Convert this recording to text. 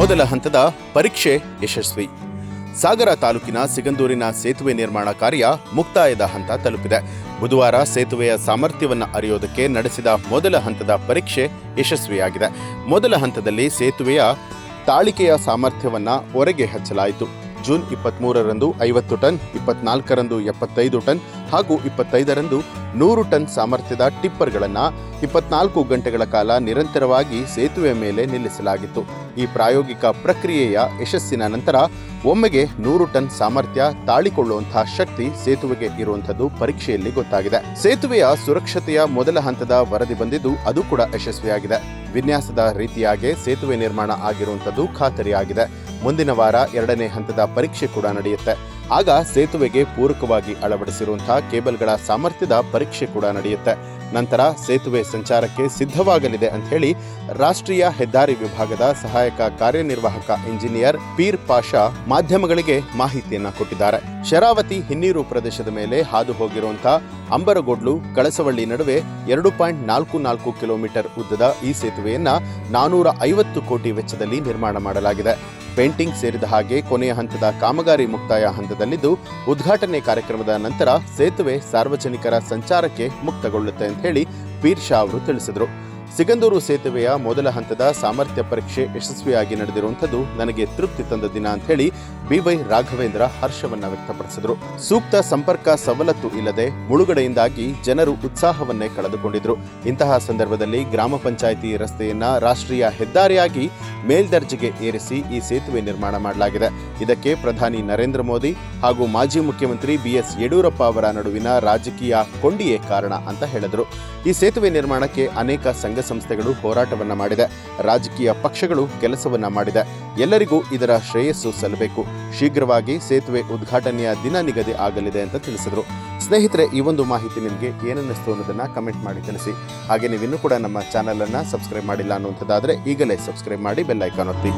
ಮೊದಲ ಹಂತದ ಪರೀಕ್ಷೆ ಯಶಸ್ವಿ. ಸಾಗರ ತಾಲೂಕಿನ ಸಿಗಂದೂರಿನ ಸೇತುವೆ ನಿರ್ಮಾಣ ಕಾರ್ಯ ಮುಕ್ತಾಯದ ಹಂತ ತಲುಪಿದೆ. ಬುಧವಾರ ಸೇತುವೆಯ ಸಾಮರ್ಥ್ಯವನ್ನು ಅರಿಯೋದಕ್ಕೆ ನಡೆಸಿದ ಮೊದಲ ಹಂತದ ಪರೀಕ್ಷೆ ಯಶಸ್ವಿಯಾಗಿದೆ. ಮೊದಲ ಹಂತದಲ್ಲಿ ಸೇತುವೆಯ ತಾಳಿಕೆಯ ಸಾಮರ್ಥ್ಯವನ್ನು ಹೊರಗೆ ಹಚ್ಚಲಾಯಿತು. ಜೂನ್ ಇಪ್ಪತ್ಮೂರರಂದು ಐವತ್ತು ಟನ್, ಇಪ್ಪತ್ನಾಲ್ಕರಂದು ಎಪ್ಪತ್ತೈದು ಟನ್ ಹಾಗೂ ಇಪ್ಪತ್ತೈದರಂದು ನೂರು ಟನ್ ಸಾಮರ್ಥ್ಯದ ಟಿಪ್ಪರ್ಗಳನ್ನು ಇಪ್ಪತ್ನಾಲ್ಕು ಗಂಟೆಗಳ ಕಾಲ ನಿರಂತರವಾಗಿ ಸೇತುವೆ ಮೇಲೆ ನಿಲ್ಲಿಸಲಾಗಿತ್ತು. ಈ ಪ್ರಾಯೋಗಿಕ ಪ್ರಕ್ರಿಯೆಯ ಯಶಸ್ಸಿನ ನಂತರ ಒಮ್ಮೆಗೆ ನೂರು ಟನ್ ಸಾಮರ್ಥ್ಯ ತಾಳಿಕೊಳ್ಳುವಂತಹ ಶಕ್ತಿ ಸೇತುವೆಗೆ ಇರುವಂಥದ್ದು ಪರೀಕ್ಷೆಯಲ್ಲಿ ಗೊತ್ತಾಗಿದೆ. ಸೇತುವೆಯ ಸುರಕ್ಷತೆಯ ಮೊದಲ ಹಂತದ ವರದಿ ಬಂದಿದ್ದು ಅದು ಕೂಡ ಯಶಸ್ವಿಯಾಗಿದೆ. ವಿನ್ಯಾಸದ ರೀತಿಯಾಗಿ ಸೇತುವೆ ನಿರ್ಮಾಣ ಆಗಿರುವಂಥದ್ದು ಖಾತರಿಯಾಗಿದೆ. ಮುಂದಿನ ವಾರ ಎರಡನೇ ಹಂತದ ಪರೀಕ್ಷೆ ಕೂಡ ನಡೆಯುತ್ತೆ. ಆಗ ಸೇತುವೆಗೆ ಪೂರಕವಾಗಿ ಅಳವಡಿಸಿರುವಂತಹ ಕೇಬಲ್ಗಳ ಸಾಮರ್ಥ್ಯದ ಪರೀಕ್ಷೆ ಕೂಡ ನಡೆಯುತ್ತೆ. ನಂತರ ಸೇತುವೆ ಸಂಚಾರಕ್ಕೆ ಸಿದ್ಧವಾಗಲಿದೆ ಅಂತ ಹೇಳಿ ರಾಷ್ಟ್ರೀಯ ಹೆದ್ದಾರಿ ವಿಭಾಗದ ಸಹಾಯಕ ಕಾರ್ಯನಿರ್ವಾಹಕ ಇಂಜಿನಿಯರ್ ಪೀರ್ ಪಾಷಾ ಮಾಧ್ಯಮಗಳಿಗೆ ಮಾಹಿತಿಯನ್ನ ಕೊಟ್ಟಿದ್ದಾರೆ. ಶರಾವತಿ ಹಿನ್ನೀರು ಪ್ರದೇಶದ ಮೇಲೆ ಹಾದು ಹೋಗಿರುವಂತಹ ಅಂಬರಗೋಡ್ಲು ಕಳಸವಳ್ಳಿ ನಡುವೆ ಎರಡು ಪಾಯಿಂಟ್ ನಾಲ್ಕು ನಾಲ್ಕು ಕಿಲೋಮೀಟರ್ ಉದ್ದದ ಈ ಸೇತುವೆಯನ್ನ ನಾನೂರ ಐವತ್ತು ಕೋಟಿ ವೆಚ್ಚದಲ್ಲಿ ನಿರ್ಮಾಣ ಮಾಡಲಾಗಿದೆ. ಪೇಂಟಿಂಗ್ ಸೇರಿದ ಹಾಗೆ ಕೊನೆಯ ಹಂತದ ಕಾಮಗಾರಿ ಮುಕ್ತಾಯ ಹಂತದಲ್ಲಿದ್ದು, ಉದ್ಘಾಟನೆ ಕಾರ್ಯಕ್ರಮದ ನಂತರ ಸೇತುವೆ ಸಾರ್ವಜನಿಕರ ಸಂಚಾರಕ್ಕೆ ಮುಕ್ತಗೊಳ್ಳುತ್ತೆ ಹೇಳಿ ಪೀರ್ ಶಾ ಅವರು ತಿಳಿಸಿದರು. ಸಿಗಂದೂರು ಸೇತುವೆಯ ಮೊದಲ ಹಂತದ ಸಾಮರ್ಥ್ಯ ಪರೀಕ್ಷೆ ಯಶಸ್ವಿಯಾಗಿ ನಡೆದಿರುವಂಥದ್ದು ನನಗೆ ತೃಪ್ತಿ ತಂದ ದಿನ ಅಂತ ಹೇಳಿ ಬಿವೈ ರಾಘವೇಂದ್ರ ಹರ್ಷವನ್ನ ವ್ಯಕ್ತಪಡಿಸಿದರು. ಸೂಕ್ತ ಸಂಪರ್ಕ ಸವಲತ್ತು ಇಲ್ಲದೆ ಮುಳುಗಡೆಯಿಂದಾಗಿ ಜನರು ಉತ್ಸಾಹವನ್ನೇ ಕಳೆದುಕೊಂಡಿದ್ರು. ಇಂತಹ ಸಂದರ್ಭದಲ್ಲಿ ಗ್ರಾಮ ಪಂಚಾಯಿತಿ ರಸ್ತೆಯನ್ನ ರಾಷ್ಟ್ರೀಯ ಹೆದ್ದಾರಿಯಾಗಿ ಮೇಲ್ದರ್ಜೆಗೆ ಏರಿಸಿ ಈ ಸೇತುವೆ ನಿರ್ಮಾಣ ಮಾಡಲಾಗಿದೆ. ಇದಕ್ಕೆ ಪ್ರಧಾನಿ ನರೇಂದ್ರ ಮೋದಿ ಹಾಗೂ ಮಾಜಿ ಮುಖ್ಯಮಂತ್ರಿ ಬಿಎಸ್ ಯಡಿಯೂರಪ್ಪ ಅವರ ನಡುವಿನ ರಾಜಕೀಯ ಕೊಂಡಿಯೇ ಕಾರಣ ಅಂತ ಹೇಳಿದರು. ಈ ಸೇತುವೆ ನಿರ್ಮಾಣಕ್ಕೆ ಅನೇಕ ಸಂಘ ಸಂಸ್ಥೆಗಳು ಹೋರಾಟವನ್ನ ಮಾಡಿದೆ. ರಾಜಕೀಯ ಪಕ್ಷಗಳು ಕೆಲಸವನ್ನ ಮಾಡಿದೆ. ಎಲ್ಲರಿಗೂ ಇದರ ಶ್ರೇಯಸ್ಸು ಸಲ್ಲಬೇಕು. ಶೀಘ್ರವಾಗಿ ಸೇತುವೆ ಉದ್ಘಾಟನೆಯ ದಿನ ನಿಗದಿ ಆಗಲಿದೆ ಅಂತ ತಿಳಿಸಿದರು. ಸ್ನೇಹಿತರೆ, ಈ ಒಂದು ಮಾಹಿತಿ ನಿಮಗೆ ಏನನ್ನಿಸ್ತು ಅನ್ನೋದನ್ನ ಕಮೆಂಟ್ ಮಾಡಿ ತಿಳಿಸಿ. ಹಾಗೆ ನೀವಿನ್ನೂ ಕೂಡ ನಮ್ಮ ಚಾನಲನ್ನು ಸಬ್ಸ್ಕ್ರೈಬ್ ಮಾಡಿಲ್ಲ ಅನ್ನುವಂಥದ್ದಾದರೆ ಈಗಲೇ ಸಬ್ಸ್ಕ್ರೈಬ್ ಮಾಡಿ ಬೆಲ್ಲೈಕಾನ್ ಒತ್ತಿ.